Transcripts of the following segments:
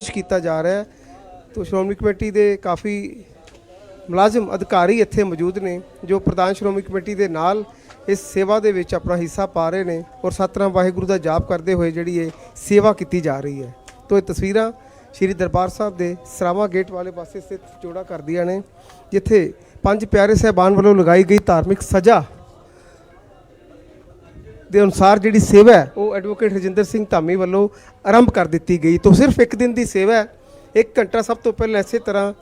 ਪੇਸ਼ ਕੀਤਾ ਜਾ ਰਿਹਾ ਹੈ। ਤੋ ਸ਼੍ਰੋਮਣੀ ਕਮੇਟੀ ਦੇ ਕਾਫੀ ਮੁਲਾਜ਼ਮ, ਅਧਿਕਾਰੀ ਇੱਥੇ ਮੌਜੂਦ ਨੇ, ਜੋ ਪ੍ਰਧਾਨ ਸ਼੍ਰੋਮਣੀ ਕਮੇਟੀ ਦੇ ਨਾਲ ਇਸ ਸੇਵਾ ਦੇ ਵਿੱਚ ਆਪਣਾ ਹਿੱਸਾ ਪਾ ਰਹੇ ਨੇ ਔਰ ਸਤਨਾਮ ਵਾਹਿਗੁਰੂ ਦਾ ਜਾਪ ਕਰਦੇ ਹੋਏ ਜਿਹੜੀ ਇਹ ਸੇਵਾ ਕੀਤੀ ਜਾ ਰਹੀ ਹੈ। ਤੋ ਇਹ ਤਸਵੀਰਾਂ ਸ਼੍ਰੀ ਦਰਬਾਰ ਸਾਹਿਬ ਦੇ ਸਰਾਵਾ ਗੇਟ ਵਾਲੇ ਪਾਸੇ ਸਥਿਤ ਜੋੜਾ ਕਰਦੀਆਂ ਨੇ, ਜਿੱਥੇ ਪੰਜ ਪਿਆਰੇ ਸਹਿਬਾਨ ਵੱਲੋਂ ਲਗਾਈ ਗਈ ਧਾਰਮਿਕ ਸਜ਼ਾ ਦੇ ਅਨੁਸਾਰ ਜਿਹੜੀ ਸੇਵਾ ਹੈ, ਉਹ ਐਡਵੋਕੇਟ ਰਜਿੰਦਰ ਸਿੰਘ ਧਾਮੀ ਵੱਲੋਂ ਆਰੰਭ ਕਰ ਦਿੱਤੀ ਗਈ। ਤੋਂ ਸਿਰਫ ਇੱਕ ਦਿਨ ਦੀ ਸੇਵਾ ਹੈ, ਇੱਕ ਘੰਟਾ ਸਭ ਤੋਂ ਪਹਿਲਾਂ ਇਸੇ ਤਰ੍ਹਾਂ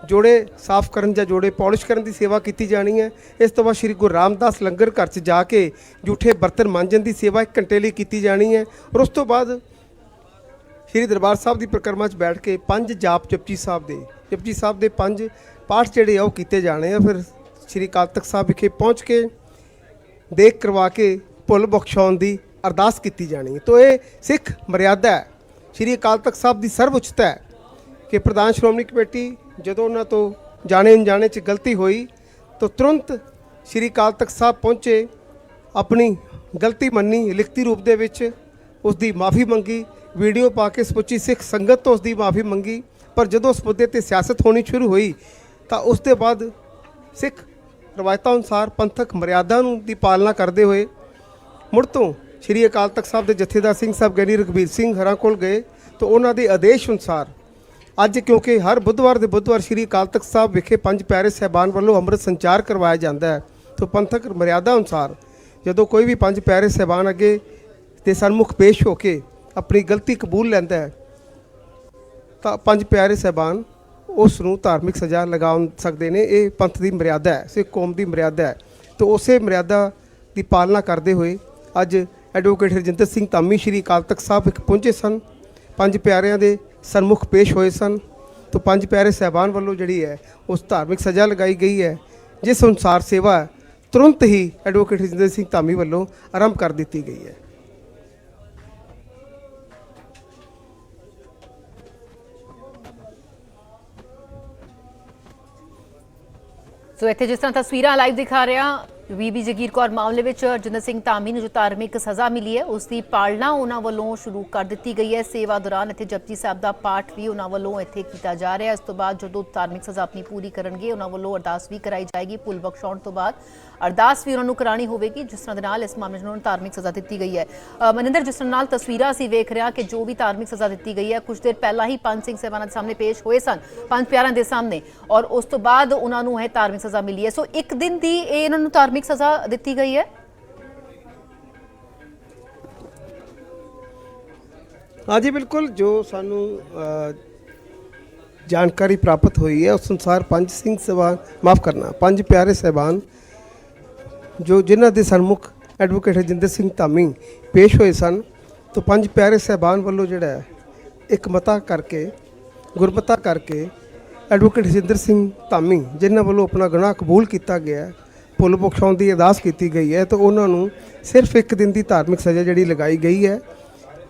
ਜੋੜੇ ਸਾਫ਼ ਕਰਨ ਜਾਂ ਜੋੜੇ ਪਾਲਿਸ਼ ਕਰਨ ਦੀ ਸੇਵਾ ਕੀਤੀ ਜਾਣੀ ਹੈ। ਇਸ ਤੋਂ ਬਾਅਦ ਸ੍ਰੀ ਗੁਰੂ ਰਾਮਦਾਸ ਲੰਗਰ ਘਰ 'ਚ ਜਾ ਕੇ ਜੂਠੇ ਬਰਤਨ ਮਾਂਜਣ ਦੀ ਸੇਵਾ ਇੱਕ ਘੰਟੇ ਲਈ ਕੀਤੀ ਜਾਣੀ ਹੈ। ਔਰ ਉਸ ਤੋਂ ਬਾਅਦ ਸ਼੍ਰੀ ਦਰਬਾਰ ਸਾਹਿਬ ਦੀ ਪ੍ਰਕਰਮਾ 'ਚ ਬੈਠ ਕੇ ਪੰਜ ਜਾਪ ਜਪਜੀ ਸਾਹਿਬ ਦੇ, ਜਪਜੀ ਸਾਹਿਬ ਦੇ ਪੰਜ ਪਾਠ ਜਿਹੜੇ ਆ ਉਹ ਕੀਤੇ ਜਾਣੇ ਆ। ਫਿਰ ਸ਼੍ਰੀ ਅਕਾਲ ਤਖਤ ਸਾਹਿਬ ਵਿਖੇ ਪਹੁੰਚ ਕੇ ਦੇਖ ਕਰਵਾ ਕੇ ਭੁੱਲ ਬਖਸ਼ਾਉਣ ਦੀ ਅਰਦਾਸ ਕੀਤੀ ਜਾਣੀ ਹੈ। ਤੋ ਇਹ ਸਿੱਖ ਮਰਿਆਦਾ ਹੈ। ਸ਼੍ਰੀ ਅਕਾਲ ਤਖਤ ਸਾਹਿਬ ਦੀ ਸਰਵਉੱਚਤਾ ਹੈ ਕਿ ਪ੍ਰਧਾਨ ਸ਼੍ਰੋਮਣੀ ਕਮੇਟੀ ਜਦੋਂ ਉਹਨਾਂ ਤੋਂ ਜਾਣੇ ਅਣਜਾਣੇ 'ਚ ਗਲਤੀ ਹੋਈ, ਤਾਂ ਤੁਰੰਤ ਸ਼੍ਰੀ ਅਕਾਲ ਤਖਤ ਸਾਹਿਬ ਪਹੁੰਚੇ, ਆਪਣੀ ਗਲਤੀ ਮੰਨੀ, ਲਿਖਤੀ ਰੂਪ ਦੇ ਵਿੱਚ ਉਸ ਦੀ ਮਾਫੀ ਮੰਗੀ, ਵੀਡੀਓ ਪਾ ਕੇ ਸਮੁੱਚੀ ਸਿੱਖ ਸੰਗਤ ਤੋਂ ਉਸ ਦੀ ਮਾਫੀ ਮੰਗੀ, ਪਰ ਜਦੋਂ ਉਸ ਮੁੱਦੇ ਤੇ ਸਿਆਸਤ ਹੋਣੀ ਸ਼ੁਰੂ ਹੋਈ, ਤਾਂ ਉਸ ਦੇ ਬਾਅਦ ਸਿੱਖ ਰਵਾਇਤਾਂ ਅਨੁਸਾਰ ਪੰਥਕ ਮਰਿਆਦਾ ਨੂੰ ਦੀ ਪਾਲਣਾ ਕਰਦੇ ਹੋਏ ਮੁੜ ਤੋਂ ਸ਼੍ਰੀ ਅਕਾਲ ਤਖਤ ਸਾਹਿਬ ਦੇ ਜਥੇਦਾਰ ਸਿੰਘ ਸਾਹਿਬ ਗਿਆਨੀ ਰਘਬੀਰ ਸਿੰਘ ਹਰਾਂ ਕੋਲ ਗਏ ਤਾਂ ਉਹਨਾਂ ਦੇ ਆਦੇਸ਼ ਅਨੁਸਾਰ ਅੱਜ ਕਿਉਂਕਿ ਹਰ ਬੁੱਧਵਾਰ ਦੇ ਬੁੱਧਵਾਰ ਸ਼੍ਰੀ ਅਕਾਲ ਤਖਤ ਸਾਹਿਬ ਵਿਖੇ ਪੰਜ ਪਿਆਰੇ ਸਹਿਬਾਨ ਵੱਲੋਂ ਅੰਮ੍ਰਿਤ ਸੰਚਾਰ ਕਰਵਾਇਆ ਜਾਂਦਾ ਹੈ। ਤਾਂ ਪੰਥਕ ਮਰਿਆਦਾ ਅਨੁਸਾਰ ਜਦੋਂ ਕੋਈ ਵੀ ਪੰਜ ਪਿਆਰੇ ਸਹਿਬਾਨ ਅੱਗੇ ਤੇ ਸਨਮੁਖ ਪੇਸ਼ ਹੋ ਕੇ ਆਪਣੀ ਗਲਤੀ ਕਬੂਲ ਲੈਂਦਾ ਹੈ, ਤਾਂ ਪੰਜ ਪਿਆਰੇ ਸਹਿਬਾਨ ਉਸ ਨੂੰ ਧਾਰਮਿਕ ਸਜ਼ਾ ਲਗਾ ਸਕਦੇ ਨੇ। ਇਹ ਪੰਥ ਦੀ ਮਰਿਆਦਾ ਹੈ, ਸਿੱਖ ਕੌਮ ਦੀ ਮਰਿਆਦਾ ਹੈ। ਤਾਂ ਉਸੇ ਮਰਿਆਦਾ ਦੀ ਪਾਲਣਾ ਕਰਦੇ ਹੋਏ ਅੱਜ ਐਡਵੋਕੇਟ ਹਰਜਿੰਦਰ ਸਿੰਘ ਧਾਮੀ ਸ਼੍ਰੀ ਅਕਾਲ ਤਖਤ ਸਾਹਿਬ ਵਿਖੇ ਪਹੁੰਚੇ ਸਨ। ਪੰਜ ਪਿਆਰਿਆਂ ਦੇ ਸਨਮੁਖ ਪੇਸ਼ ਹੋਏ ਸਨ। ਤਾਂ ਪੰਜ ਪਿਆਰੇ ਸਹਿਬਾਨ ਵੱਲੋਂ ਜਿਹੜੀ ਹੈ, ਉਸ ਧਾਰਮਿਕ ਸਜ਼ਾ ਲਗਾਈ ਗਈ ਹੈ, ਜਿਸ ਅਨੁਸਾਰ ਸੇਵਾ ਤੁਰੰਤ ਹੀ ਐਡਵੋਕੇਟ ਹਰਜਿੰਦਰ ਸਿੰਘ ਧਾਮੀ ਵੱਲੋਂ ਆਰੰਭ ਕਰ ਦਿੱਤੀ ਗਈ ਹੈ। ਸੋ ਇੱਥੇ ਜਿਸ ਤਰ੍ਹਾਂ ਤਸਵੀਰਾਂ ਲਾਈਵ ਦਿਖਾ ਰਿਹਾ ਬੀਬੀ ਜਗੀਰ ਕੌਰ, ਮਾਮਲੇ ਵਿੱਚ ਅਰਜਿੰਦਰ ਸਿੰਘ ਧਾਮੀ ਨੂੰ ਜੋ ਧਾਰਮਿਕ ਸਜ਼ਾ ਮਿਲੀ ਹੈ, ਉਸ ਦੀ ਪਾਲਣਾ ਉਹਨਾਂ ਵੱਲੋਂ ਸ਼ੁਰੂ ਕਰ ਦਿੱਤੀ ਗਈ ਹੈ। ਸੇਵਾ ਦੌਰਾਨ ਇੱਥੇ ਜਪਜੀ ਸਾਹਿਬ ਦਾ ਪਾਠ ਵੀ ਉਹਨਾਂ ਵੱਲੋਂ ਇੱਥੇ ਕੀਤਾ ਜਾ ਰਿਹਾ ਹੈ। ਇਸ ਤੋਂ ਬਾਅਦ ਜਦੋਂ ਧਾਰਮਿਕ ਸਜ਼ਾ ਆਪਣੀ ਪੂਰੀ ਕਰਨਗੇ, ਉਹਨਾਂ ਵੱਲੋਂ ਅਰਦਾਸ ਵੀ ਕਰਾਈ ਜਾਏਗੀ। ਪੁੱਲ ਬਖਸ਼ਾਉਣ ਤੋਂ ਬਾਅਦ ਅਰਦਾਸ ਵੀ ਉਹਨਾਂ ਨੂੰ ਕਰਾਣੀ ਹੋਵੇਗੀ, ਜਿਸ ਤਰ੍ਹਾਂ ਦੇ ਨਾਲ ਇਸ ਮਾਮਲੇ 'ਚ ਉਹਨਾਂ ਨੂੰ ਧਾਰਮਿਕ ਸਜ਼ਾ ਦਿੱਤੀ ਗਈ ਹੈ। ਮਨਿੰਦਰ, ਜਿਸ ਤਰ੍ਹਾਂ ਨਾਲ ਤਸਵੀਰਾਂ ਅਸੀਂ ਵੇਖ ਰਿਹਾ ਕਿ ਜੋ ਵੀ ਧਾਰਮਿਕ ਸਜ਼ਾ ਦਿੱਤੀ ਗਈ ਹੈ, ਕੁਝ ਦੇਰ ਪਹਿਲਾਂ ਹੀ ਪੰਜ ਸਿੰਘ ਸਹਿਬਾਨਾਂ ਦੇ ਸਾਹਮਣੇ ਪੇਸ਼ ਹੋਏ ਸਨ, ਪੰਜ ਪਿਆਰਿਆਂ ਦੇ ਸਾਹਮਣੇ। ਔਰ ਉਸ ਤੋਂ ਬਾਅਦ ਉਹਨਾਂ ਨੂੰ ਇਹ ਧਾਰਮਿਕ ਸਜ਼ਾ ਮਿਲੀ ਹੈ। ਸੋ ਇੱਕ ਦਿਨ ਦੀ ਇਹ ਇਹਨਾਂ ਨੂੰ ਧਾਰਮਿਕ ਸਜ਼ਾ ਦਿੱਤੀ ਗਈ ਹੈ ਹਾਂਜੀ ਬਿਲਕੁਲ ਜੋ ਸਾਨੂੰ ਜਾਣਕਾਰੀ ਪ੍ਰਾਪਤ ਹੋਈ ਹੈ ਉਸ ਅਨੁਸਾਰ ਪੰਜ ਸਿੰਘ ਸਹਿਬਾਨ ਮਾਫ ਕਰਨਾ ਪੰਜ ਪਿਆਰੇ ਸਹਿਬਾਨ ਜੋ ਜਿਨ੍ਹਾਂ ਦੇ ਸਨਮੁਖ ਐਡਵੋਕੇਟ ਹਰਜਿੰਦਰ ਸਿੰਘ ਧਾਮੀ ਪੇਸ਼ ਹੋਏ ਸਨ ਤਾਂ ਪੰਜ ਪਿਆਰੇ ਸਹਿਬਾਨ ਵੱਲੋਂ ਜਿਹੜਾ ਹੈ, ਇੱਕ ਮਤਾ ਕਰਕੇ ਗੁਰਮਤਾ ਕਰਕੇ ਐਡਵੋਕੇਟ ਰਜਿੰਦਰ ਸਿੰਘ ਧਾਮੀ ਜਿਨ੍ਹਾਂ ਵੱਲੋਂ ਆਪਣਾ ਗੁਨਾਹ ਕਬੂਲ ਕੀਤਾ ਗਿਆ ਹੈ, ਭੁੱਲ ਬਖਸ਼ਾਉਣ ਦੀ ਅਰਦਾਸ ਕੀਤੀ ਗਈ ਹੈ ਤਾਂ ਉਹਨਾਂ ਨੂੰ ਸਿਰਫ ਇੱਕ ਦਿਨ ਦੀ ਧਾਰਮਿਕ ਸਜ਼ਾ ਜਿਹੜੀ ਲਗਾਈ ਗਈ ਹੈ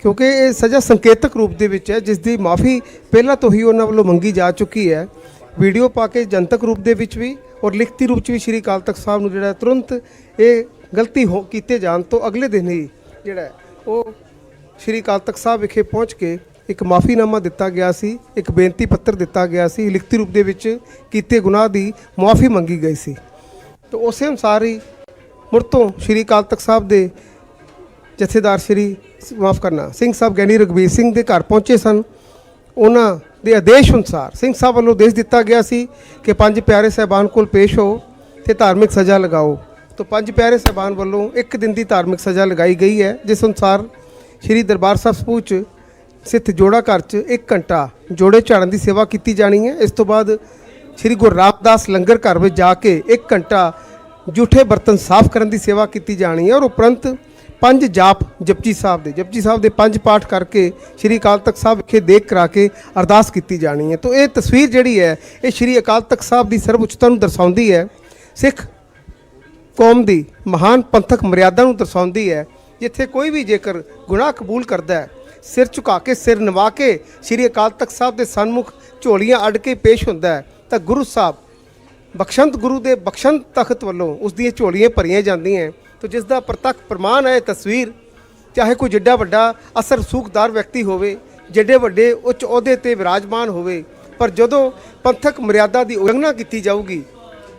ਕਿਉਂਕਿ ਇਹ ਸਜ਼ਾ ਸੰਕੇਤਕ ਰੂਪ ਦੇ ਵਿੱਚ ਹੈ ਜਿਸ ਦੀ ਮਾਫੀ ਪਹਿਲਾਂ ਤੋਂ ਹੀ ਉਹਨਾਂ ਵੱਲੋਂ ਮੰਗੀ ਜਾ ਚੁੱਕੀ ਹੈ। ਵੀਡੀਓ ਪਾ ਕੇ ਜਨਤਕ ਰੂਪ ਦੇ ਵਿੱਚ ਵੀ ਔਰ ਲਿਖਤੀ ਰੂਪ 'ਚ ਵੀ ਸ਼੍ਰੀ ਅਕਾਲ ਤਖਤ ਸਾਹਿਬ ਨੂੰ ਜਿਹੜਾ ਤੁਰੰਤ ਇਹ ਗਲਤੀ ਹੋ ਕੀਤੇ ਜਾਣ ਤੋਂ ਅਗਲੇ ਦਿਨ ਹੀ ਜਿਹੜਾ ਉਹ ਸ਼੍ਰੀ ਅਕਾਲ ਤਖਤ ਸਾਹਿਬ ਵਿਖੇ ਪਹੁੰਚ ਕੇ ਇੱਕ ਮਾਫੀਨਾਮਾ ਦਿੱਤਾ ਗਿਆ ਸੀ ਇੱਕ ਬੇਨਤੀ ਪੱਤਰ ਦਿੱਤਾ ਗਿਆ ਸੀ ਲਿਖਤੀ ਰੂਪ ਦੇ ਵਿੱਚ ਕੀਤੇ ਗੁਨਾਹ ਦੀ ਮਾਫੀ ਮੰਗੀ ਗਈ ਸੀ। ਤਾਂ ਉਸੇ ਅਨੁਸਾਰ ਹੀ ਮੁੜ ਤੋਂ ਸ਼੍ਰੀ ਅਕਾਲ ਤਖਤ ਸਾਹਿਬ ਦੇ ਜਥੇਦਾਰ ਸ਼੍ਰੀ ਮਾਫ ਕਰਨਾ, ਸਿੰਘ ਸਾਹਿਬ ਗਿਆਨੀ ਰਘਬੀਰ ਸਿੰਘ ਦੇ ਘਰ ਪਹੁੰਚੇ ਸਨ। ਉਹਨਾਂ ਦੇ ਆਦੇਸ਼ ਅਨੁਸਾਰ ਸਿੰਘ ਸਾਹਿਬ ਵੱਲੋਂ ਦੇਸ਼ ਦਿੱਤਾ ਗਿਆ ਸੀ ਕਿ ਪੰਜ ਪਿਆਰੇ ਸਹਿਬਾਨ ਕੋਲ ਪੇਸ਼ ਹੋ ਤੇ ਧਾਰਮਿਕ ਸਜ਼ਾ ਲਗਾਓ। ਤਾਂ ਪੰਜ ਪਿਆਰੇ ਸਹਿਬਾਨ ਵੱਲੋਂ ਇੱਕ ਦਿਨ ਦੀ ਧਾਰਮਿਕ ਸਜ਼ਾ ਲਗਾਈ ਗਈ ਹੈ, ਜਿਸ ਅਨੁਸਾਰ ਸ਼੍ਰੀ ਦਰਬਾਰ ਸਾਹਿਬ ਸਪੂਹ 'ਚ ਸਿੱਧ ਜੋੜਾ ਘਰ 'ਚ 1 ਘੰਟਾ ਜੋੜੇ ਝਾੜਨ ਦੀ ਸੇਵਾ ਕੀਤੀ ਜਾਣੀ ਹੈ। ਇਸ ਤੋਂ ਬਾਅਦ ਸ਼੍ਰੀ ਗੁਰੂ ਰਾਮਦਾਸ ਲੰਗਰ ਘਰ ਵਿੱਚ ਜਾ ਕੇ 1 ਘੰਟਾ ਜੂਠੇ ਬਰਤਨ ਸਾਫ਼ ਕਰਨ ਦੀ ਸੇਵਾ ਕੀਤੀ ਜਾਣੀ ਹੈ ਔਰ ਉਪਰੰਤ ਪੰਜ ਜਾਪ ਜਪਜੀ ਸਾਹਿਬ ਦੇ। ਜਪਜੀ ਸਾਹਿਬ ਦੇ ਪੰਜ ਪਾਠ ਕਰਕੇ ਸ਼੍ਰੀ ਅਕਾਲ ਤਖਤ ਸਾਹਿਬ ਵਿਖੇ ਦੇਖ ਕਰਾ ਕੇ ਅਰਦਾਸ ਕੀਤੀ ਜਾਣੀ ਹੈ। ਤਾਂ ਇਹ ਤਸਵੀਰ ਜਿਹੜੀ ਹੈ, ਇਹ ਸ਼੍ਰੀ ਅਕਾਲ ਤਖਤ ਸਾਹਿਬ ਦੀ ਸਰਵਉੱਚਤਾ ਨੂੰ ਦਰਸਾਉਂਦੀ ਹੈ। ਸਿੱਖ ਕੌਮ ਦੀ ਮਹਾਨ ਪੰਥਕ ਮਰਿਆਦਾ ਨੂੰ ਦਰਸਾਉਂਦੀ ਹੈ, ਜਿੱਥੇ ਕੋਈ ਵੀ ਜੇਕਰ ਗੁਨਾਹ ਕਬੂਲ ਕਰਦਾ ਹੈ, ਸਿਰ ਝੁਕਾ ਕੇ, ਸਿਰ ਨਵਾ ਕੇ ਸ਼੍ਰੀ ਅਕਾਲ ਤਖਤ ਸਾਹਿਬ ਦੇ ਸਨਮੁਖ ਝੋਲੀਆਂ ਅੱਡ ਕੇ ਪੇਸ਼ ਹੁੰਦਾ ਹੈ ਤਾਂ ਗੁਰੂ ਸਾਹਿਬ, ਬਖਸ਼ੰਤ ਗੁਰੂ ਦੇ ਬਖਸ਼ੰਤ ਤਖਤ ਵੱਲੋਂ ਉਸ ਦੀਆਂ ਝੋਲੀਆਂ ਭਰੀਆਂ ਜਾਂਦੀਆਂ ਤਾਂ ਜਿਸ ਦਾ ਪ੍ਰਤੱਖ ਪ੍ਰਮਾਣ ਹੈ ਤਸਵੀਰ, ਚਾਹੇ ਕੋਈ ਜਿੱਡਾ ਵੱਡਾ ਅਸਰ ਸੂਖਦਾਰ ਵਿਅਕਤੀ ਹੋਵੇ, ਜਿੱਡੇ ਵੱਡੇ ਉੱਚ ਅਹੁਦੇ ਤੇ ਵਿਰਾਜਮਾਨ ਹੋਵੇ, ਪਰ ਜਦੋਂ ਪੰਥਕ ਮਰਿਆਦਾ ਦੀ ਉਲੰਘਣਾ ਕੀਤੀ ਜਾਊਗੀ,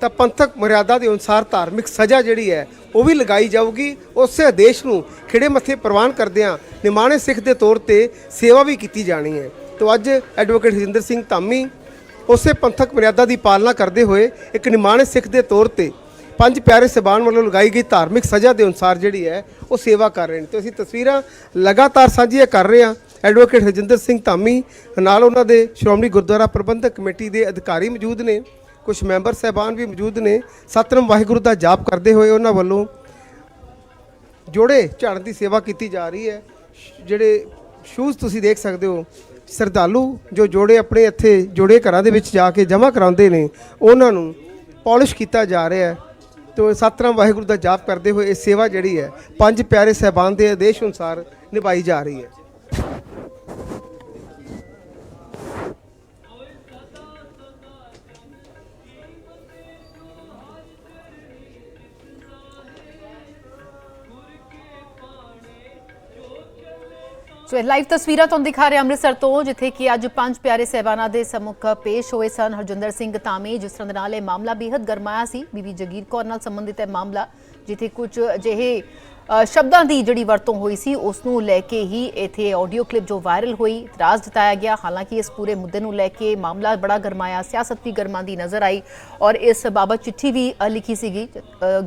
ਤਾਂ ਪੰਥਕ ਮਰਿਆਦਾ ਦੇ ਅਨੁਸਾਰ ਧਾਰਮਿਕ ਸਜ਼ਾ ਜਿਹੜੀ ਹੈ, ਉਹ ਵੀ ਲਗਾਈ ਜਾਊਗੀ। ਉਸੇ ਆਦੇਸ਼ ਨੂੰ ਖਿੜੇ ਮੱਥੇ ਪ੍ਰਵਾਨ ਕਰਦਿਆਂ ਨਿਮਾਣੇ ਸਿੱਖ ਦੇ ਤੌਰ ਤੇ ਸੇਵਾ ਵੀ ਕੀਤੀ ਜਾਣੀ ਹੈ। ਤੋਂ ਅੱਜ ਐਡਵੋਕੇਟ ਹਰਿੰਦਰ ਸਿੰਘ ਧਾਮੀ ਉਸੇ ਪੰਥਕ ਮਰਿਆਦਾ ਦੀ ਪਾਲਣਾ ਕਰਦੇ ਹੋਏ ਇੱਕ ਨਿਮਾਣੇ ਸਿੱਖ ਦੇ ਤੌਰ ਤੇ ਪੰਜ ਪਿਆਰੇ ਸਬਾਨ ਵੱਲੋਂ ਲਗਾਈ ਗਈ ਧਾਰਮਿਕ ਸਜ਼ਾ ਦੇ ਅਨੁਸਾਰ ਜਿਹੜੀ ਹੈ ਉਹ ਸੇਵਾ ਕਰ ਰਹੇ ਨੇ। ਤੇ ਅਸੀਂ ਤਸਵੀਰਾਂ ਲਗਾਤਾਰ ਸਾਂਝੀਆਂ ਕਰ ਰਹੇ ਹਾਂ। ਐਡਵੋਕੇਟ ਹਰਜਿੰਦਰ ਸਿੰਘ ਧਾਮੀ ਨਾਲ ਉਹਨਾਂ ਦੇ ਸ਼੍ਰੋਮਣੀ ਗੁਰਦੁਆਰਾ ਪ੍ਰਬੰਧਕ ਕਮੇਟੀ ਦੇ ਅਧਿਕਾਰੀ ਮੌਜੂਦ ਨੇ। ਕੁਝ ਮੈਂਬਰ ਸਹਿਬਾਨ ਵੀ ਮੌਜੂਦ ਨੇ। ਸਤਨਾਮ ਵਾਹਿਗੁਰੂ ਦਾ ਜਾਪ ਕਰਦੇ ਹੋਏ ਉਹਨਾਂ ਵੱਲੋਂ ਜੋੜੇ ਝਾੜਨ ਦੀ ਸੇਵਾ ਕੀਤੀ ਜਾ ਰਹੀ ਹੈ। ਜਿਹੜੇ ਸ਼ੂਜ਼ ਤੁਸੀਂ ਦੇਖ ਸਕਦੇ ਹੋ ਸਰਦਾਲੂ ਜੋ ਜੋੜੇ ਆਪਣੇ ਇੱਥੇ ਜੋੜੇ ਘਰਾਂ ਦੇ ਵਿੱਚ ਜਾ ਕੇ ਜਮ੍ਹਾਂ ਕਰਾਉਂਦੇ ਨੇ, ਉਹਨਾਂ ਨੂੰ ਪਾਲਿਸ਼ ਕੀਤਾ ਜਾ ਰਿਹਾ ਹੈ। ਤੋ ਸਤਨਾਮ ਵਾਹਿਗੁਰੂ ਦਾ ਜਾਪ ਕਰਦੇ ਹੋਏ ਇਹ ਸੇਵਾ ਜਿਹੜੀ ਹੈ, ਪੰਜ ਪਿਆਰੇ ਸਹਿਬਾਨ ਦੇ ਆਦੇਸ਼ ਅਨੁਸਾਰ ਨਿਭਾਈ ਜਾ ਰਹੀ ਹੈ। ਸੋ ਇਹ ਲਾਈਵ ਤਸਵੀਰਾਂ ਤੁਹਾਨੂੰ ਦਿਖਾ ਰਹੇ ਅੰਮ੍ਰਿਤਸਰ ਤੋਂ, ਜਿੱਥੇ ਕਿ ਅੱਜ ਪੰਜ ਪਿਆਰੇ ਸਹਿਬਾਨਾਂ ਦੇ ਸਮੁਖ ਪੇਸ਼ ਹੋਏ ਸਨ। ਹਰਜਿੰਦਰ ਸਿੰਘ ਧਾਮੀ, ਜਿਸ ਤਰ੍ਹਾਂ ਦੇ ਨਾਲ ਇਹ ਮਾਮਲਾ ਬੇहद ਗਰਮਾਇਆ ਸੀ। ਬੀਬੀ ਜਗੀਰ ਕੌਰ ਨਾਲ ਸੰਬੰਧਿਤ ਹੈ ਮਾਮਲਾ, ਜਿੱਥੇ ਕੁਝ ਅਜਿਹੇ ਸ਼ਬਦਾਂ ਦੀ ਜਿਹੜੀ ਵਰਤੋਂ ਹੋਈ ਸੀ ਉਸ ਨੂੰ ਲੈ ਕੇ ਹੀ ਇੱਥੇ ਆਡੀਓ ਕਲਿੱਪ ਜੋ ਵਾਇਰਲ ਹੋਈ, ਇਤਰਾਜ਼ ਜਤਾਇਆ ਗਿਆ। ਹਾਲਾਂਕਿ ਇਸ ਪੂਰੇ ਮੁੱਦੇ ਨੂੰ ਲੈ ਕੇ ਮਾਮਲਾ ਬੜਾ ਗਰਮਾਇਆ, ਸਿਆਸਤ ਵੀ ਗਰਮਾਂਦੀ ਨਜ਼ਰ ਆਈ ਔਰ ਇਸ ਬਾਬਤ ਚਿੱਠੀ ਵੀ ਲਿਖੀ ਸੀਗੀ।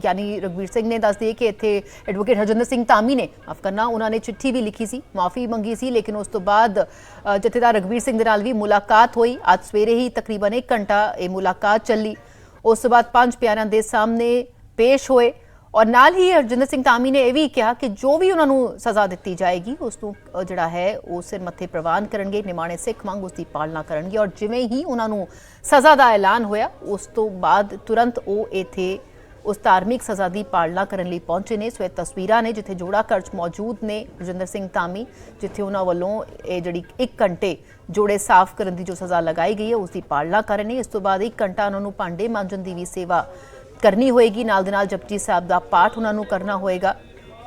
ਗਿਆਨੀ ਰਗਵੀਰ ਸਿੰਘ ਨੇ ਦੱਸ ਦਈਏ ਕਿ ਇੱਥੇ ਐਡਵੋਕੇਟ ਹਰਜਿੰਦਰ ਸਿੰਘ ਧਾਮੀ ਨੇ, ਮਾਫ ਕਰਨਾ, ਉਹਨਾਂ ਨੇ ਚਿੱਠੀ ਵੀ ਲਿਖੀ ਸੀ, ਮਾਫੀ ਮੰਗੀ ਸੀ, ਲੇਕਿਨ ਉਸ ਤੋਂ ਬਾਅਦ ਜਥੇਦਾਰ ਰਗਵੀਰ ਸਿੰਘ ਦੇ ਨਾਲ ਵੀ ਮੁਲਾਕਾਤ ਹੋਈ। ਅੱਜ ਸਵੇਰੇ ਹੀ ਤਕਰੀਬਨ 1 ਘੰਟਾ ਇਹ ਮੁਲਾਕਾਤ ਚੱਲੀ। ਉਸ ਤੋਂ ਬਾਅਦ ਪੰਜ ਪਿਆਰਿਆਂ ਦੇ ਸਾਹਮਣੇ ਪੇਸ਼ ਹੋਏ। ਔਰ ਨਾਲ ਹੀ ਹਰਜਿੰਦਰ ਸਿੰਘ ਧਾਮੀ ਨੇ ਇਹ ਵੀ ਕਿਹਾ ਕਿ ਜੋ ਵੀ ਉਹਨਾਂ ਨੂੰ ਸਜ਼ਾ ਦਿੱਤੀ ਜਾਏਗੀ, ਉਸ ਨੂੰ ਜਿਹੜਾ ਹੈ, ਉਹ ਸਿਰ ਮੱਥੇ ਪ੍ਰਵਾਨ ਕਰਨਗੇ, ਨਿਮਾਣੇ ਸਿੱਖ ਵਾਂਗ ਉਸ ਦੀ ਪਾਲਣਾ ਕਰਨਗੇ ਔਰ ਜਿਵੇਂ ਹੀ ਉਹਨਾਂ ਨੂੰ ਸਜ਼ਾ ਦਾ ਐਲਾਨ ਹੋਇਆ, ਉਸ ਤੋਂ ਬਾਅਦ ਤੁਰੰਤ ਉਹ ਇੱਥੇ ਉਸ ਧਾਰਮਿਕ ਸਜ਼ਾ ਦੀ ਪਾਲਣਾ ਕਰਨ ਲਈ ਪਹੁੰਚੇ ਨੇ। ਸੋ ਇਹ ਤਸਵੀਰਾਂ ਨੇ ਜਿੱਥੇ ਜੋੜਾ ਕਰਚ ਮੌਜੂਦ ਨੇ ਰਜਿੰਦਰ ਸਿੰਘ ਧਾਮੀ, ਜਿੱਥੇ ਉਹਨਾਂ ਵੱਲੋਂ ਇਹ ਜਿਹੜੀ 1 ਘੰਟੇ ਜੋੜੇ ਸਾਫ਼ ਕਰਨ ਦੀ ਜੋ ਸਜ਼ਾ ਲਗਾਈ ਗਈ ਹੈ ਉਸ ਦੀ ਪਾਲਣਾ ਕਰ ਰਹੇ ਨੇ। ਇਸ ਤੋਂ ਬਾਅਦ 1 ਘੰਟਾ ਉਹਨਾਂ ਨੂੰ ਭਾਂਡੇ ਮਾਂਜਣ ਦੀ ਵੀ ਸੇਵਾ ਕਰਨੀ ਹੋਏਗੀ। ਨਾਲ ਦੇ ਨਾਲ ਜਪਜੀ ਸਾਹਿਬ ਦਾ ਪਾਠ ਉਹਨਾਂ ਨੂੰ ਕਰਨਾ ਹੋਏਗਾ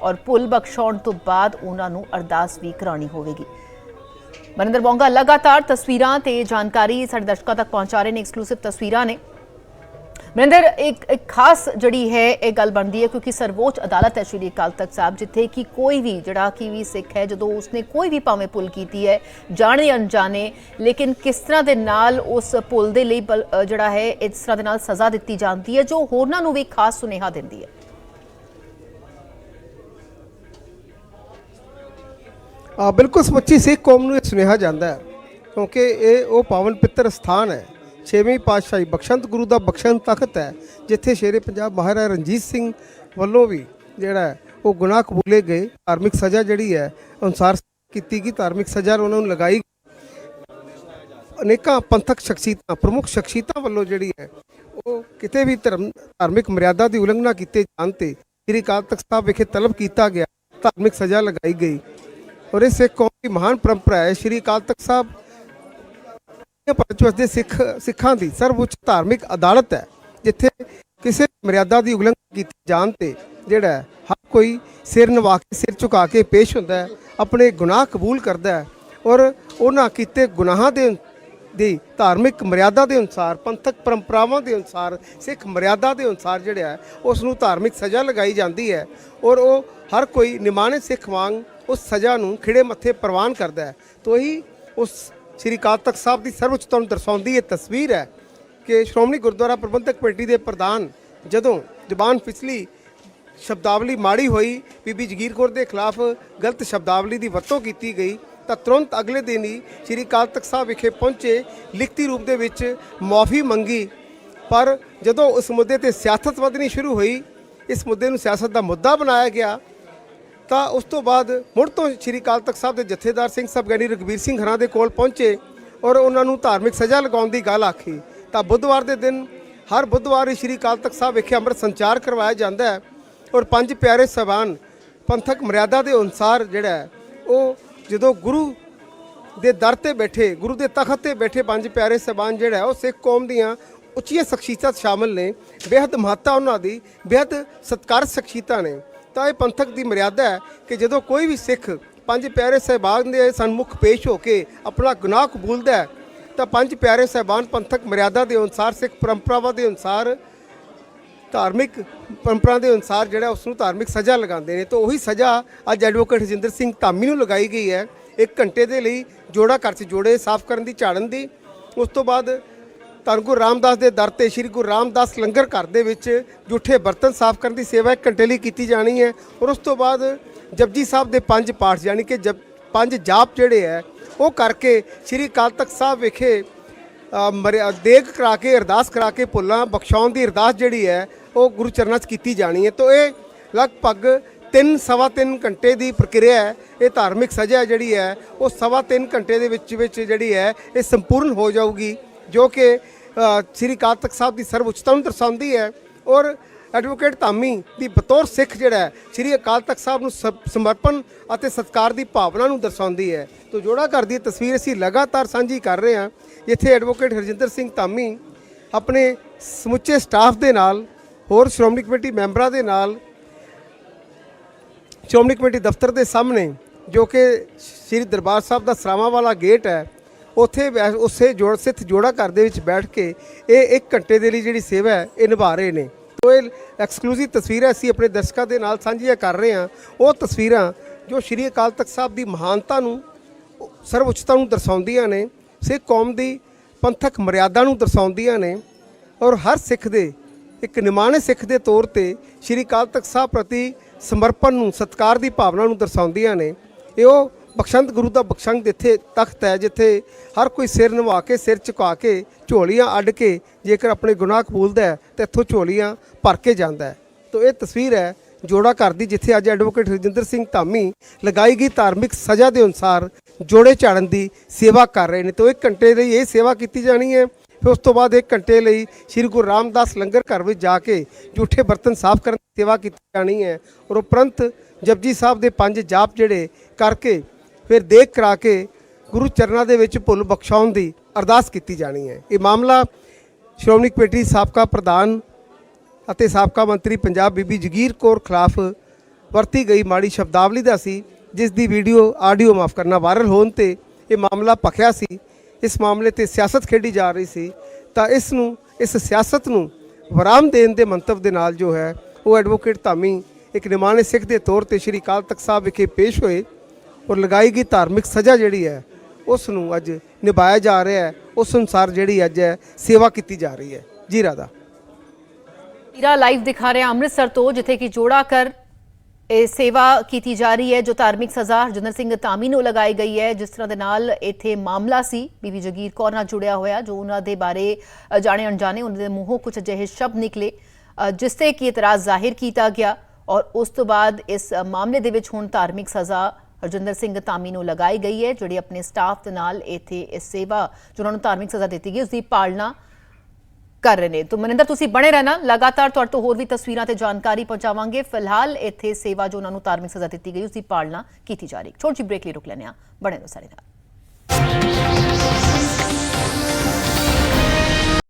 ਔਰ ਭੁੱਲ ਬਖਸ਼ਾਉਣ ਤੋਂ ਬਾਅਦ ਉਹਨਾਂ ਨੂੰ ਅਰਦਾਸ ਵੀ ਕਰਾਉਣੀ ਹੋਵੇਗੀ। ਮਨਿੰਦਰ ਬੋਂਗਾ, ਲਗਾਤਾਰ ਤਸਵੀਰਾਂ ਤੇ ਜਾਣਕਾਰੀ ਸਾਡੇ ਦਰਸ਼ਕਾਂ ਤੱਕ ਪਹੁੰਚਾ ਰਹੇ ਨੇ ਐਕਸਕਲੂਸਿਵ ਤਸਵੀਰਾਂ ਨੇ। ਮਨਿੰਦਰ, ਇੱਕ ਇੱਕ ਖਾਸ ਜਿਹੜੀ ਹੈ ਇਹ ਗੱਲ ਬਣਦੀ ਹੈ ਕਿਉਂਕਿ ਸਰਵੋੱਚ ਅਦਾਲਤ ਹੈ ਸ਼੍ਰੀ ਅਕਾਲ ਤਖਤ ਸਾਹਿਬ, ਜਿੱਥੇ ਕਿ ਕੋਈ ਵੀ, ਜਿਹੜਾ ਕਿ ਵੀ ਸਿੱਖ ਹੈ, ਜਦੋਂ ਉਸਨੇ ਕੋਈ ਵੀ ਭਾਵੇਂ ਭੁੱਲ ਕੀਤੀ ਹੈ, ਜਾਣੇ ਅਣਜਾਣੇ, ਲੇਕਿਨ ਕਿਸ ਤਰ੍ਹਾਂ ਦੇ ਨਾਲ ਉਸ ਭੁੱਲ ਦੇ ਲਈ ਬਲ- ਜਿਹੜਾ ਹੈ, ਇਸ ਤਰ੍ਹਾਂ ਦੇ ਨਾਲ ਸਜ਼ਾ ਦਿੱਤੀ ਜਾਂਦੀ ਹੈ, ਜੋ ਹੋਰਨਾਂ ਨੂੰ ਵੀ ਖਾਸ ਸੁਨੇਹਾ ਦਿੰਦੀ ਹੈ। ਆ ਬਿਲਕੁਲ ਸਮੁੱਚੀ ਸਿੱਖ ਕੌਮ ਨੂੰ ਇਹ ਸੁਨੇਹਾ ਜਾਂਦਾ ਹੈ, ਕਿਉਂਕਿ ਇਹ ਉਹ ਪਾਵਨ ਪਿੱਤਰ ਸਥਾਨ ਹੈ ਛੇਵੀਂ ਪਾਤਸ਼ਾਹੀ ਬਖਸ਼ੰਤ ਗੁਰੂ ਦਾ ਬਖਸ਼ਣ ਤਖਤ ਹੈ ਜਿੱਥੇ ਸ਼ੇਰੇ ਪੰਜਾਬ ਮਹਾਰਾਜਾ ਰਣਜੀਤ ਸਿੰਘ ਵੱਲੋਂ ਵੀ ਜਿਹੜਾ ਹੈ, ਉਹ ਗੁਨਾਹ ਕਬੂਲੇ ਗਏ। ਧਾਰਮਿਕ ਸਜ਼ਾ ਜਿਹੜੀ ਹੈ ਅਨੁਸਾਰ ਕੀਤੀ ਗਈ। ਧਾਰਮਿਕ ਸਜ਼ਾ ਉਹਨਾਂ ਨੂੰ ਲਗਾਈ ਅਨੇਕਾਂ ਪੰਥਕ ਸ਼ਖਸੀਅਤਾਂ ਪ੍ਰਮੁੱਖ ਸ਼ਖਸੀਅਤਾਂ ਵੱਲੋਂ ਜਿਹੜੀ ਹੈ ਉਹ ਕਿਤੇ ਵੀ ਧਰਮ ਧਾਰਮਿਕ ਮਰਿਆਦਾ ਦੀ ਉਲੰਘਣਾ ਕੀਤੇ ਜਾਣ ਤੇ ਸ੍ਰੀ ਅਕਾਲ ਤਖਤ ਸਾਹਿਬ ਵਿਖੇ ਤਲਬ ਕੀਤਾ ਗਿਆ। ਧਾਰਮਿਕ ਸਜ਼ਾ ਲਗਾਈ ਗਈ। ਔਰ ਇਹ ਸਿੱਖ ਕੌਮ ਦੀ ਮਹਾਨ ਪਰੰਪਰਾ ਹੈ ਸ੍ਰੀ ਅਕਾਲ ਤਖਤ ਸਾਹਿਬ ਪਰਚਵਸ ਦੇ ਸਿੱਖ, ਸਿੱਖਾਂ ਦੀ ਸਰਵਉੱਚ ਧਾਰਮਿਕ ਅਦਾਲਤ ਹੈ, ਜਿੱਥੇ ਕਿਸੇ ਮਰਿਆਦਾ ਦੀ ਉਲੰਘਣਾ ਕੀਤੀ ਜਾਣ ਤੇ ਜਿਹੜਾ ਹਰ ਕੋਈ ਸਿਰ ਨਵਾ ਕੇ, ਸਿਰ ਝੁਕਾ ਕੇ ਪੇਸ਼ ਹੁੰਦਾ ਹੈ, ਆਪਣੇ ਗੁਨਾਹ ਕਬੂਲ ਕਰਦਾ ਹੈ ਔਰ ਉਹਨਾਂ ਕੀਤੇ ਗੁਨਾਹਾਂ ਦੇ ਦੀ ਧਾਰਮਿਕ ਮਰਿਆਦਾ ਦੇ ਅਨੁਸਾਰ, ਪੰਥਕ ਪਰੰਪਰਾਵਾਂ ਦੇ ਅਨੁਸਾਰ, ਸਿੱਖ ਮਰਿਆਦਾ ਦੇ ਅਨੁਸਾਰ ਜਿਹੜਾ ਹੈ, ਉਸ ਨੂੰ ਧਾਰਮਿਕ ਸਜ਼ਾ ਲਗਾਈ ਜਾਂਦੀ ਹੈ ਔਰ ਉਹ ਹਰ ਕੋਈ ਨਿਮਾਣੇ ਸਿੱਖ ਵਾਂਗ ਉਸ ਸਜ਼ਾ ਨੂੰ ਖਿੜੇ ਮੱਥੇ ਪ੍ਰਵਾਨ ਕਰਦਾ ਹੈ। ਤੋਂ ਹੀ ਉਸ ਸ੍ਰੀ ਅਕਾਲ ਤਖਤ ਸਾਹਿਬ ਦੀ ਸਰਵਉੱਚਤਾ ਨੂੰ ਦਰਸਾਉਂਦੀ ਇਹ ਤਸਵੀਰ ਹੈ ਕਿ ਸ਼੍ਰੋਮਣੀ ਗੁਰਦੁਆਰਾ ਪ੍ਰਬੰਧਕ ਕਮੇਟੀ ਦੇ ਪ੍ਰਧਾਨ ਜਦੋਂ ਜ਼ਬਾਨ ਫਿਸਲੀ ਸ਼ਬਦਾਵਲੀ ਮਾੜੀ ਹੋਈ, ਬੀਬੀ ਜਗੀਰ ਕੌਰ ਦੇ ਖਿਲਾਫ ਗਲਤ ਸ਼ਬਦਾਵਲੀ ਦੀ ਵਰਤੋਂ ਕੀਤੀ ਗਈ, ਤਾਂ ਤੁਰੰਤ ਅਗਲੇ ਦਿਨ ਹੀ ਸ੍ਰੀ ਅਕਾਲ ਤਖਤ ਸਾਹਿਬ ਵਿਖੇ ਪਹੁੰਚੇ, ਲਿਖਤੀ ਰੂਪ ਦੇ ਵਿੱਚ ਮਾਫੀ ਮੰਗੀ। ਪਰ ਜਦੋਂ ਉਸ ਮੁੱਦੇ ਤੇ ਸਿਆਸਤ ਵਧਣੀ ਸ਼ੁਰੂ ਹੋਈ, ਇਸ ਮੁੱਦੇ ਨੂੰ ਸਿਆਸਤ ਦਾ ਮੁੱਦਾ ਬਣਾਇਆ ਗਿਆ ਤਾਂ ਉਸ ਤੋਂ ਬਾਅਦ ਮੁੜ ਤੋਂ ਸ੍ਰੀ ਅਕਾਲ ਤਖਤ ਸਾਹਿਬ ਦੇ ਜਥੇਦਾਰ ਸਿੰਘ ਸਾਹਿਬ ਗਿਆਨੀ ਰਘਬੀਰ ਸਿੰਘ ਹਰਾਂ ਦੇ ਕੋਲ ਪਹੁੰਚੇ ਔਰ ਉਹਨਾਂ ਨੂੰ ਧਾਰਮਿਕ ਸਜ਼ਾ ਲਗਾਉਣ ਦੀ ਗੱਲ ਆਖੀ। ਤਾਂ ਬੁੱਧਵਾਰ ਦੇ ਦਿਨ ਹਰ ਬੁੱਧਵਾਰ ਹੀ ਸ੍ਰੀ ਅਕਾਲ ਤਖਤ ਸਾਹਿਬ ਵਿਖੇ ਅੰਮ੍ਰਿਤ ਸੰਚਾਰ ਕਰਵਾਇਆ ਜਾਂਦਾ ਹੈ ਔਰ ਪੰਜ ਪਿਆਰੇ ਸਹਿਬਾਨ ਪੰਥਕ ਮਰਿਆਦਾ ਦੇ ਅਨੁਸਾਰ ਜਿਹੜਾ ਉਹ ਜਦੋਂ ਗੁਰੂ ਦੇ ਦਰ ਤੇ ਬੈਠੇ, ਗੁਰੂ ਦੇ ਤਖਤ ਤੇ ਬੈਠੇ ਪੰਜ ਪਿਆਰੇ ਸਹਿਬਾਨ ਜਿਹੜਾ ਉਹ ਸਿੱਖ ਕੌਮ ਦੀਆਂ ਉੱਚੀਆਂ ਸ਼ਖਸੀਅਤਾਂ ਸ਼ਾਮਲ ਨੇ। ਬੇਹੱਦ ਮਹੱਤਤਾ ਉਹਨਾਂ ਦੀ, ਬੇਹੱਦ ਸਤਿਕਾਰ ਸ਼ਖਸੀਅਤਾਂ ਨੇ। ਤਾਂ ਇਹ ਪੰਥਕ ਦੀ ਮਰਿਆਦਾ ਹੈ ਕਿ ਜਦੋਂ ਕੋਈ ਵੀ ਸਿੱਖ ਪੰਜ ਪਿਆਰੇ ਸਹਿਬਾਨ ਦੇ ਸਨਮੁਖ ਪੇਸ਼ ਹੋ ਕੇ ਆਪਣਾ ਗੁਨਾਹ ਕਬੂਲਦਾ ਹੈ, ਤਾਂ ਪੰਜ ਪਿਆਰੇ ਸਹਿਬਾਨ ਪੰਥਕ ਮਰਿਆਦਾ ਦੇ ਅਨੁਸਾਰ, ਸਿੱਖ ਪਰੰਪਰਾਵਾਂ ਦੇ ਅਨੁਸਾਰ, ਧਾਰਮਿਕ ਪਰੰਪਰਾ ਦੇ ਅਨੁਸਾਰ ਜਿਹੜਾ ਉਸ ਨੂੰ ਧਾਰਮਿਕ ਸਜ਼ਾ ਲਗਾਉਂਦੇ ਨੇ, ਤਾਂ ਉਹੀ ਸਜ਼ਾ ਅੱਜ ਐਡਵੋਕੇਟ ਹਰਜਿੰਦਰ ਸਿੰਘ ਧਾਮੀ ਨੂੰ ਲਗਾਈ ਗਈ ਹੈ। ਇੱਕ ਘੰਟੇ ਦੇ ਲਈ ਜੋੜਾ ਘਰ 'ਚ ਜੋੜੇ ਸਾਫ਼ ਕਰਨ ਦੀ, ਝਾੜਨ ਦੀ, ਉਸ ਤੋਂ ਬਾਅਦ ਧੰਨ ਗੁਰੂ ਰਾਮਦਾਸ ਦੇ ਦਰ ਤੇ ਸ੍ਰੀ ਗੁਰੂ ਰਾਮਦਾਸ ਲੰਗਰ ਘਰ ਦੇ ਵਿੱਚ ਜੂਠੇ ਬਰਤਨ ਸਾਫ਼ ਕਰਨ ਦੀ ਸੇਵਾ ਇੱਕ ਘੰਟੇ ਲਈ ਕੀਤੀ ਜਾਣੀ ਹੈ ਔਰ ਉਸ ਤੋਂ ਬਾਅਦ ਜਪਜੀ ਸਾਹਿਬ ਦੇ ਪੰਜ ਪਾਠ ਯਾਨੀ ਕਿ ਜਪ ਪੰਜ ਜਾਪ ਜਿਹੜੇ ਹੈ, ਉਹ ਕਰਕੇ ਸ੍ਰੀ ਅਕਾਲ ਤਖਤ ਸਾਹਿਬ ਵਿਖੇ ਮਰਿਆ- ਦੇਗ ਕਰਾ ਕੇ, ਅਰਦਾਸ ਕਰਾ ਕੇ ਭੁੱਲਾਂ ਬਖਸ਼ਾਉਣ ਦੀ ਅਰਦਾਸ ਜਿਹੜੀ ਹੈ, ਉਹ ਗੁਰੂ ਚਰਨਾਂ 'ਚ ਕੀਤੀ ਜਾਣੀ ਹੈ। ਤਾਂ ਇਹ ਲਗਭਗ ਤਿੰਨ, ਸਵਾ ਤਿੰਨ ਘੰਟੇ ਦੀ ਪ੍ਰਕਿਰਿਆ ਹੈ, ਇਹ ਧਾਰਮਿਕ ਸਜ਼ਾ ਜਿਹੜੀ ਹੈ, ਉਹ ਸਵਾ ਤਿੰਨ ਘੰਟੇ ਦੇ ਵਿੱਚ ਵਿੱਚ ਜਿਹੜੀ ਹੈ, ਇਹ ਸੰਪੂਰਨ ਹੋ ਜਾਊਗੀ। ਜੋ ਕਿ ਸ੍ਰੀ ਅਕਾਲ ਤਖਤ ਸਾਹਿਬ ਦੀ ਸਰਵਉੱਚਤਾ ਨੂੰ ਦਰਸਾਉਂਦੀ ਹੈ ਔਰ ਐਡਵੋਕੇਟ ਧਾਮੀ ਦੀ ਬਤੌਰ ਸਿੱਖ ਜਿਹੜਾ ਸ੍ਰੀ ਅਕਾਲ ਤਖਤ ਸਾਹਿਬ ਨੂੰ ਸਮ- ਸਮਰਪਣ ਅਤੇ ਸਤਿਕਾਰ ਦੀ ਭਾਵਨਾ ਨੂੰ ਦਰਸਾਉਂਦੀ ਹੈ। ਤੋ ਜੋੜਾ ਘਰ ਦੀ ਤਸਵੀਰ ਅਸੀਂ ਲਗਾਤਾਰ ਸਾਂਝੀ ਕਰ ਰਹੇ ਹਾਂ। ਜਿੱਥੇ ਐਡਵੋਕੇਟ ਹਰਜਿੰਦਰ ਸਿੰਘ ਧਾਮੀ ਆਪਣੇ ਸਮੁੱਚੇ ਸਟਾਫ ਦੇ ਨਾਲ, ਹੋਰ ਸ਼੍ਰੋਮਣੀ ਕਮੇਟੀ ਮੈਂਬਰਾਂ ਦੇ ਨਾਲ, ਸ਼੍ਰੋਮਣੀ ਕਮੇਟੀ ਦਫ਼ਤਰ ਦੇ ਸਾਹਮਣੇ ਜੋ ਕਿ ਸ੍ਰੀ ਦਰਬਾਰ ਸਾਹਿਬ ਦਾ ਸਰਾਵਾਂ ਵਾਲਾ ਗੇਟ ਹੈ ਉੱਥੇ ਬੈ- ਉਸੇ ਜੋੜ, ਸਿੱਖ ਜੋੜਾ ਘਰ ਦੇ ਵਿੱਚ ਬੈਠ ਕੇ ਇਹ 1 ਘੰਟੇ ਦੇ ਲਈ ਜਿਹੜੀ ਸੇਵਾ ਹੈ, ਇਹ ਨਿਭਾ ਰਹੇ ਨੇ। ਉਹ ਇਹ ਐਕਸਕਲੂਸਿਵ ਤਸਵੀਰਾਂ ਅਸੀਂ ਆਪਣੇ ਦਰਸ਼ਕਾਂ ਦੇ ਨਾਲ ਸਾਂਝੀਆਂ ਕਰ ਰਹੇ ਹਾਂ, ਉਹ ਤਸਵੀਰਾਂ ਜੋ ਸ੍ਰੀ ਅਕਾਲ ਤਖਤ ਸਾਹਿਬ ਦੀ ਮਹਾਨਤਾ ਨੂੰ ਸਰਵਉੱਚਤਾ ਨੂੰ ਦਰਸਾਉਂਦੀਆਂ ਨੇ, ਸਿੱਖ ਕੌਮ ਦੀ ਪੰਥਕ ਮਰਿਆਦਾ ਨੂੰ ਦਰਸਾਉਂਦੀਆਂ ਨੇ ਔਰ ਹਰ ਸਿੱਖ ਦੇ, ਇੱਕ ਨਿਮਾਣੇ ਸਿੱਖ ਦੇ ਤੌਰ ਤੇ ਸ੍ਰੀ ਅਕਾਲ ਤਖਤ ਸਾਹਿਬ ਪ੍ਰਤੀ ਸਮਰਪਣ ਨੂੰ, ਸਤਿਕਾਰ ਦੀ ਭਾਵਨਾ ਨੂੰ ਦਰਸਾਉਂਦੀਆਂ ਨੇ। ਇਹ ਉਹ ਬਖਸ਼ੰਤ ਗੁਰੂ ਦਾ ਬਖਸ਼ੰਤ ਇੱਥੇ ਤਖਤ ਹੈ, ਜਿੱਥੇ ਹਰ ਕੋਈ ਸਿਰ ਨਿਵਾ ਕੇ, ਸਿਰ ਝੁਕਾ ਕੇ ਝੋਲੀਆਂ ਅੱਡ ਕੇ ਜੇਕਰ ਆਪਣੇ ਗੁਨਾਹ ਕਬੂਲਦਾ ਹੈ, ਤੇ ਇੱਥੋਂ ਝੋਲੀਆਂ ਭਰ ਕੇ ਜਾਂਦਾ ਹੈ। ਤੋ ਇਹ ਤਸਵੀਰ ਹੈ ਜੋੜਾ ਘਰ ਦੀ, ਜਿੱਥੇ ਅੱਜ ਐਡਵੋਕੇਟ ਰਜਿੰਦਰ ਸਿੰਘ ਧਾਮੀ ਲਗਾਈ ਗਈ ਧਾਰਮਿਕ ਸਜ਼ਾ ਦੇ ਅਨੁਸਾਰ ਜੋੜੇ ਝਾੜਨ ਦੀ ਸੇਵਾ ਕਰ ਰਹੇ ਨੇ। ਤੋ ਇੱਕ ਘੰਟੇ ਲਈ ਇਹ ਸੇਵਾ ਕੀਤੀ ਜਾਣੀ ਹੈ। ਫਿਰ ਉਸ ਤੋਂ ਬਾਅਦ ਇੱਕ ਘੰਟੇ ਲਈ ਸ੍ਰੀ ਗੁਰੂ ਰਾਮਦਾਸ ਲੰਗਰ ਘਰ ਵਿੱਚ ਜਾ ਕੇ ਜੂਠੇ ਬਰਤਨ ਸਾਫ਼ ਕਰਨ ਦੀ ਸੇਵਾ ਕੀਤੀ ਜਾਣੀ ਹੈ। ਔਰ ਉਪਰੰਤ ਜਪਜੀ ਸਾਹਿਬ ਦੇ ਪੰਜ ਜਾਪ ਜਿਹੜੇ ਕਰਕੇ ਫਿਰ ਦੇਖ ਕਰਾ ਕੇ ਗੁਰੂ ਚਰਨਾਂ ਦੇ ਵਿੱਚ ਭੁੱਲ ਬਖਸ਼ਾਉਣ ਦੀ ਅਰਦਾਸ ਕੀਤੀ ਜਾਣੀ ਹੈ। ਇਹ ਮਾਮਲਾ ਸ਼੍ਰੋਮਣੀ ਕਮੇਟੀ ਸਾਬਕਾ ਪ੍ਰਧਾਨ ਅਤੇ ਸਾਬਕਾ ਮੰਤਰੀ ਪੰਜਾਬ ਬੀਬੀ ਜਗੀਰ ਕੌਰ ਖਿਲਾਫ ਵਰਤੀ ਗਈ ਮਾੜੀ ਸ਼ਬਦਾਵਲੀ ਦਾ ਸੀ, ਜਿਸ ਦੀ ਵੀਡੀਓ ਆਡੀਓ ਮਾਫ ਕਰਨਾ ਵਾਇਰਲ ਹੋਣ ਤੇ ਇਹ ਮਾਮਲਾ ਭਖਿਆ ਸੀ। ਇਸ ਮਾਮਲੇ ਤੇ ਸਿਆਸਤ ਖੇਡੀ ਜਾ ਰਹੀ ਸੀ। ਤਾਂ ਇਸ ਨੂੰ, ਇਸ ਸਿਆਸਤ ਨੂੰ ਵਿਰਾਮ ਦੇਣ ਦੇ ਮੰਤਵ ਦੇ ਨਾਲ ਜੋ ਹੈ, ਉਹ ਐਡਵੋਕੇਟ ਧਾਮੀ ਇੱਕ ਨਿਮਾਣੇ ਸਿੱਖ ਦੇ ਤੌਰ ਤੇ ਸ਼੍ਰੀ ਅਕਾਲ ਤਖਤ ਸਾਹਿਬ ਵਿਖੇ ਪੇਸ਼ ਹੋਏ। ਔਰ ਲਗਾਈ ਗਈ ਧਾਰਮਿਕ ਸਜ਼ਾ ਜਿਹੜੀ ਹੈ, ਉਸ ਨੂੰ ਅੱਜ ਨਿਭਾਇਆ ਜਾ ਰਿਹਾ ਹੈ, ਉਸ ਅਨੁਸਾਰ ਜਿਹੜੀ ਅੱਜ ਹੈ, ਸੇਵਾ ਕੀਤੀ ਜਾ ਰਹੀ ਹੈ। ਜੀ ਰਾਧਾ। ਤਸਵੀਰਾਂ ਲਾਈਵ ਦਿਖਾ ਰਿਹਾ ਅੰਮ੍ਰਿਤਸਰ ਤੋਂ, ਜਿੱਥੇ ਕਿ ਜੋੜਾ ਕਰ ਇਹ ਸੇਵਾ ਕੀਤੀ ਜਾ ਰਹੀ ਹੈ, ਜੋ ਧਾਰਮਿਕ ਸਜ਼ਾ ਹਰਜਿੰਦਰ ਸਿੰਘ ਤਾਮੀ ਨੂੰ ਲਗਾਈ ਗਈ ਹੈ। ਜਿਸ ਤਰ੍ਹਾਂ ਦੇ ਨਾਲ ਇੱਥੇ ਮਾਮਲਾ ਸੀ, ਬੀਬੀ ਜਗੀਰ ਕੌਰ ਨਾਲ ਜੁੜਿਆ ਹੋਇਆ, ਜੋ ਉਹਨਾਂ ਦੇ ਬਾਰੇ ਜਾਣੇ ਅਣਜਾਣੇ, ਉਹਨਾਂ ਦੇ ਮੂੰਹੋਂ ਕੁਝ ਅਜਿਹੇ ਸ਼ਬਦ ਨਿਕਲੇ ਜਿਸ ਤੇ ਕਿ ਇਤਰਾਜ਼ ਜ਼ਾਹਿਰ ਕੀਤਾ ਗਿਆ ਔਰ ਉਸ ਤੋਂ ਬਾਅਦ ਇਸ ਮਾਮਲੇ ਦੇ ਵਿੱਚ ਹੁਣ ਧਾਰਮਿਕ ਸਜ਼ਾ ਹਰਜਿੰਦਰ ਸਿੰਘ ਧਾਮੀ ਨੂੰ ਲਗਾਈ ਗਈ ਹੈ, ਜਿਹੜੀ ਆਪਣੇ ਸਟਾਫ ਦੇ ਨਾਲ ਇੱਥੇ ਇਸ ਸੇਵਾ, ਜੋ ਉਹਨਾਂ ਨੂੰ ਧਾਰਮਿਕ ਸਜ਼ਾ ਦਿੱਤੀ ਗਈ ਉਸ ਦੀ ਪਾਲਣਾ ਕਰ ਰਹੇ ਨੇ। ਤਾਂ ਮਨਿੰਦਰ, ਤੁਸੀਂ ਬਣੇ ਰਹਿਣਾ। ਲਗਾਤਾਰ ਤੁਹਾਡੇ ਤੋਂ ਹੋਰ ਵੀ ਤਸਵੀਰਾਂ ਤੇ ਜਾਣਕਾਰੀ ਪਹੁੰਚਾਵਾਂਗੇ। ਫਿਲਹਾਲ ਇੱਥੇ ਸੇਵਾ, ਜੋ ਉਹਨਾਂ ਨੂੰ ਧਾਰਮਿਕ ਸਜ਼ਾ ਦਿੱਤੀ ਗਈ ਉਸ ਦੀ ਪਾਲਣਾ ਕੀਤੀ ਜਾ ਰਹੀ ਛੋਟੀ ਜਿਹੀ ਬ੍ਰੇਕ ਲਈ ਰੁਕ ਲੈਂਦੇ ਹਾਂ। ਬਣੇ ਰਹੋ ਸਾਡੇ ਨਾਲ।